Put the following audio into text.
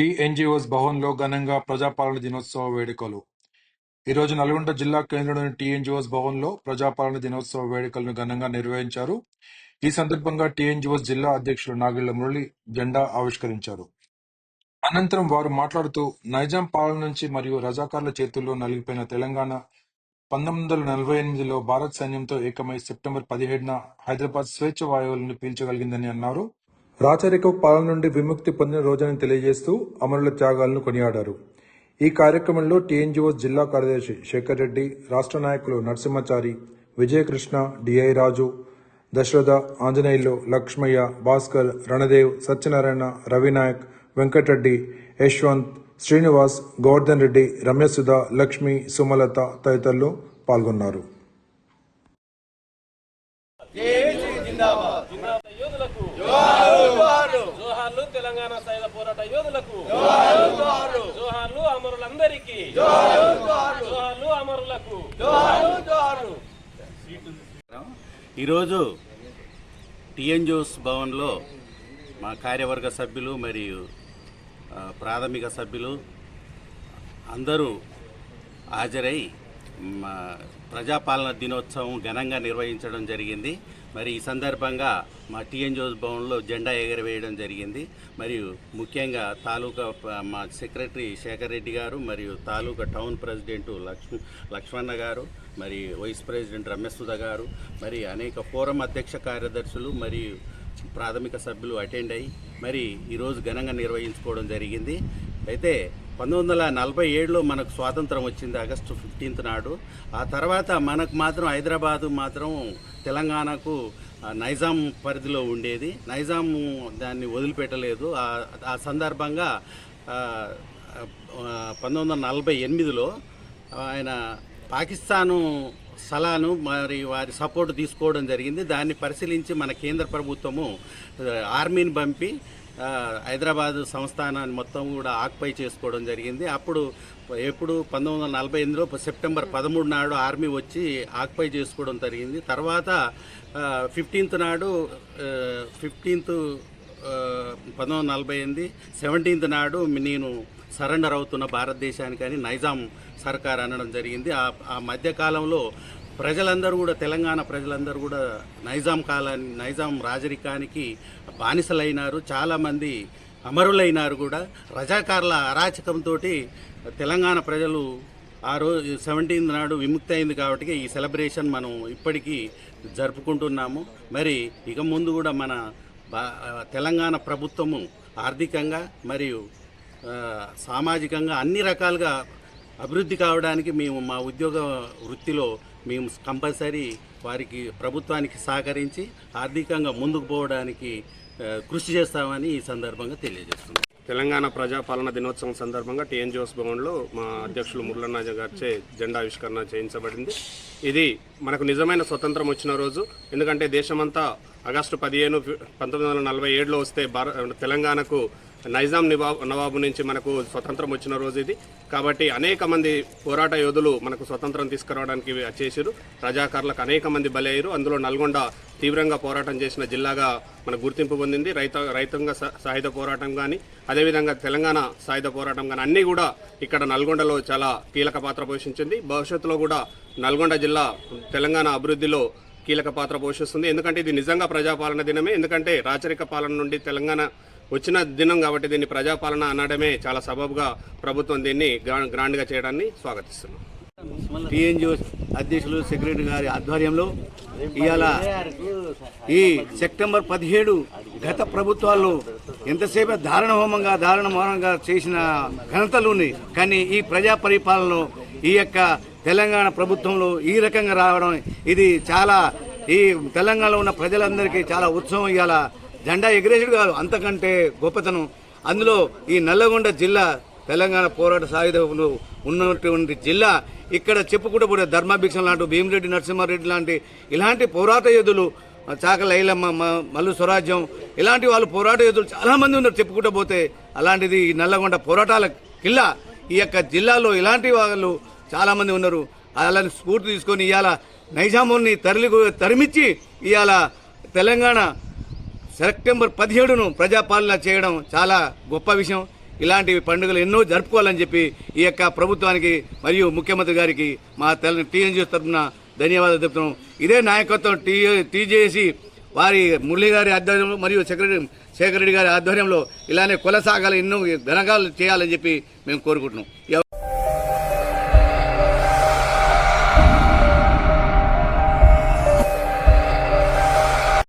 TNGOs భవన్లో ఘనంగా ప్రజాపాలన దినోత్సవ వేడుకలు. ఈరోజు నల్గొండ జిల్లా కేంద్రంలోని టీఎన్జీఓస్ భవన్లో ప్రజాపాలన దినోత్సవ వేడుకలను ఘనంగా నిర్వహించారు. ఈ సందర్భంగా టీఎన్జీఓస్ జిల్లా అధ్యక్షులు నాగిళ్ళ మురళి జెండా ఆవిష్కరించారు. అనంతరం వారు మాట్లాడుతూ నైజాం పాలన నుంచి మరియు రజాకార్ల చేతుల్లో నలిగిపోయిన తెలంగాణ పంతొమ్మిది వందల నలభై ఎనిమిదిలో భారత్ సైన్యంతో ఏకమై సెప్టెంబర్ పదిహేడున హైదరాబాద్ స్వేచ్ఛ వాయువులను పీల్చగలిగిందని అన్నారు. రాచరిక పాలన నుండి విముక్తి పొందిన రోజుని తెలియజేస్తూ అమరుల త్యాగాలను కొనియాడారు. ఈ కార్యక్రమంలో టీఎన్జిఓ జిల్లా కార్యదర్శి శేఖర్ రెడ్డి రాష్ట్ర నాయకులు నరసింహచారి విజయకృష్ణ డిఐ రాజు దశరథ ఆంజనేయులు లక్ష్మయ్య భాస్కర్ రణదేవ్ సత్యనారాయణ రవినాయక్ వెంకటరెడ్డి యశ్వంత్ శ్రీనివాస్ గోవర్ధన్ రెడ్డి రమ్యసుధ లక్ష్మి సుమలత తదితరులు పాల్గొన్నారు. జోహార్లు తెలంగాణ సాయుధ పోరాట యోధులకు. జోహార్లు అమరులందరికీ. జోహార్లు అమరులకు. ఈరోజు టిఎన్జోస్ భవన్లో మా కార్యవర్గ సభ్యులు మరియు ప్రాథమిక సభ్యులు అందరూ హాజరై ప్రజాపాలన దినోత్సవం ఘనంగా నిర్వహించడం జరిగింది. మరి ఈ సందర్భంగా మా టీఎన్ జోస్ భవన్లో జెండా ఎగరవేయడం జరిగింది. మరియు ముఖ్యంగా తాలూకా మా సెక్రటరీ శేఖర్ రెడ్డి గారు మరియు తాలూకా టౌన్ ప్రెసిడెంట్ లక్ష్మ లక్ష్మణ గారు మరి వైస్ ప్రెసిడెంట్ రమేశ్ గారు మరి అనేక ఫోరం అధ్యక్ష కార్యదర్శులు మరియు ప్రాథమిక సభ్యులు అటెండ్ అయ్యి మరి ఈరోజు ఘనంగా నిర్వహించుకోవడం జరిగింది. అయితే పంతొమ్మిది వందల నలభై ఏడులో మనకు స్వాతంత్రం వచ్చింది ఆగస్టు ఫిఫ్టీన్త్ నాడు. ఆ తర్వాత మనకు మాత్రం హైదరాబాదు మాత్రం తెలంగాణకు నైజాం పరిధిలో ఉండేది. నైజాం దాన్ని వదిలిపెట్టలేదు. ఆ- సందర్భంగా పంతొమ్మిది వందల నలభై ఎనిమిదిలో ఆయన పాకిస్తాను సలాను మరి వారి సపోర్ట్ తీసుకోవడం జరిగింది. దాన్ని పరిశీలించి మన కేంద్ర ప్రభుత్వము ఆర్మీని పంపి హైదరాబాద్ సంస్థానాన్ని మొత్తం కూడా ఆక్పై చేసుకోవడం జరిగింది. అప్పుడు ఎప్పుడు పంతొమ్మిది వందల నలభై ఎనిమిదిలో సెప్టెంబర్ పదమూడు నాడు ఆర్మీ వచ్చి ఆక్పై చేసుకోవడం జరిగింది. తర్వాత ఫిఫ్టీన్త్ నాడు ఫిఫ్టీన్త్ పంతొమ్మిది వందల నలభై ఎనిమిది సెవెంటీన్త్ నాడు నేను సరెండర్ అవుతున్న భారతదేశానికి అని నైజాం సర్కార్ అనడం జరిగింది. ఆ ఆ మధ్యకాలంలో ప్రజలందరూ కూడా తెలంగాణ ప్రజలందరూ కూడా నైజాం కాలాన్ని నైజాం రాజరికానికి బానిసలైనారు. చాలామంది అమరులైనారు కూడా. రజాకారుల అరాచకంతో తెలంగాణ ప్రజలు ఆ రోజు సెవెంటీన్త్ నాడు విముక్తి అయింది కాబట్టి ఈ సెలబ్రేషన్ మనం ఇప్పటికీ జరుపుకుంటున్నాము. మరి ఇక ముందు కూడా మన బా తెలంగాణ ప్రభుత్వము ఆర్థికంగా మరియు సామాజికంగా అన్ని రకాలుగా అభివృద్ధి కావడానికి మేము మా ఉద్యోగ వృత్తిలో మేము కంపల్సరీ వారికి ప్రభుత్వానికి సహకరించి ఆర్థికంగా ముందుకు పోవడానికి కృషి చేస్తామని ఈ సందర్భంగా తెలియజేస్తున్నాం. తెలంగాణ ప్రజాపాలన దినోత్సవం సందర్భంగా టీఎన్జిఓస్ భవన్లో మా అధ్యక్షులు మురళనాజ గారిచే జెండా ఆవిష్కరణ చేయించబడింది. ఇది మనకు నిజమైన స్వతంత్రం వచ్చిన రోజు. ఎందుకంటే దేశమంతా ఆగస్టు పదిహేను పంతొమ్మిది వందల నలభై ఏడులో వస్తే భార తెలంగాణకు నైజాం నివాబు నవాబు నుంచి మనకు స్వతంత్రం వచ్చిన రోజు ఇది. కాబట్టి అనేక మంది పోరాట యోధులు మనకు స్వతంత్రం తీసుకురావడానికి చేసిరు రజాకారులకు అనేక మంది బలయ్యారు. అందులో నల్గొండ తీవ్రంగా పోరాటం చేసిన జిల్లాగా మనకు గుర్తింపు పొందింది. రైత రైతాంగ సాయుధ పోరాటం కానీ అదేవిధంగా తెలంగాణ సాయుధ పోరాటం కానీ అన్నీ కూడా ఇక్కడ నల్గొండలో చాలా కీలక పాత్ర పోషించింది. భవిష్యత్తులో కూడా నల్గొండ జిల్లా తెలంగాణ అభివృద్ధిలో కీలక పాత్ర పోషిస్తుంది. ఎందుకంటే ఇది నిజంగా ప్రజాపాలన దినమే. ఎందుకంటే రాచరిక పాలన నుండి తెలంగాణ వచ్చిన దినం కాబట్టి దీన్ని ప్రజాపాలన అనడమే చాలా సబబుగా ప్రభుత్వం దీన్ని గ్రాండ్గా చేయడాన్ని స్వాగతిస్తున్నాం. టీఎన్జిఓ అధ్యక్షులు సెక్రటరీ గారి ఆధ్వర్యంలో ఇవాళ ఈ సెప్టెంబర్ పదిహేడు గత ప్రభుత్వాల్లో ఎంతసేపు దారుణ హోమంగా దారుణ మౌనంగా చేసిన ఘనతలు ఉన్నాయి కానీ ఈ ప్రజా పరిపాలనలో ఈ యొక్క తెలంగాణ ప్రభుత్వంలో ఈ రకంగా రావడం ఇది చాలా ఈ తెలంగాణలో ఉన్న ప్రజలందరికీ చాలా ఉత్సవం ఇవాళ జెండా ఎగిరేసుడు కాదు అంతకంటే గొప్పతనం. అందులో ఈ నల్లగొండ జిల్లా తెలంగాణ పోరాట సాయుధంలో ఉన్నటువంటి జిల్లా ఇక్కడ చెప్పుకుంటూ పోతే ధర్మాభిక్షం లాంటి భీమిరెడ్డి నరసింహారెడ్డి లాంటి ఇలాంటి పోరాట యోధులు చాక లైలమ్మ మ- మల్లు స్వరాజ్యం ఇలాంటి వాళ్ళు పోరాట యోధులు చాలామంది ఉన్నారు చెప్పుకుంటూ పోతే అలాంటిది ఈ నల్లగొండ పోరాటాల కిల్లా ఈ యొక్క జిల్లాలో ఇలాంటి వాళ్ళు చాలామంది ఉన్నారు. అలాంటి స్ఫూర్తి తీసుకొని ఇవాళ నైజాముని తరలి తరిమిచ్చి ఇవాళ తెలంగాణ సెప్టెంబర్ పదిహేడును ప్రజాపాలన చేయడం చాలా గొప్ప విషయం. ఇలాంటి పండుగలు ఎన్నో జరుపుకోవాలని చెప్పి ఈ యొక్క ప్రభుత్వానికి మరియు ముఖ్యమంత్రి గారికి మా తెల టీఎన్జీ తరఫున ధన్యవాదాలు చెప్తున్నాం ఇదే నాయకత్వం టీ టీజేసి వారి మురళి గారి ఆధ్వర్యంలో మరియు సెక్రటరీ శేఖర్ రెడ్డి గారి ఆధ్వర్యంలో ఇలానే కొనసాగాలి ఎన్నో ఘనకాలు చేయాలని చెప్పి మేము కోరుకుంటున్నాం.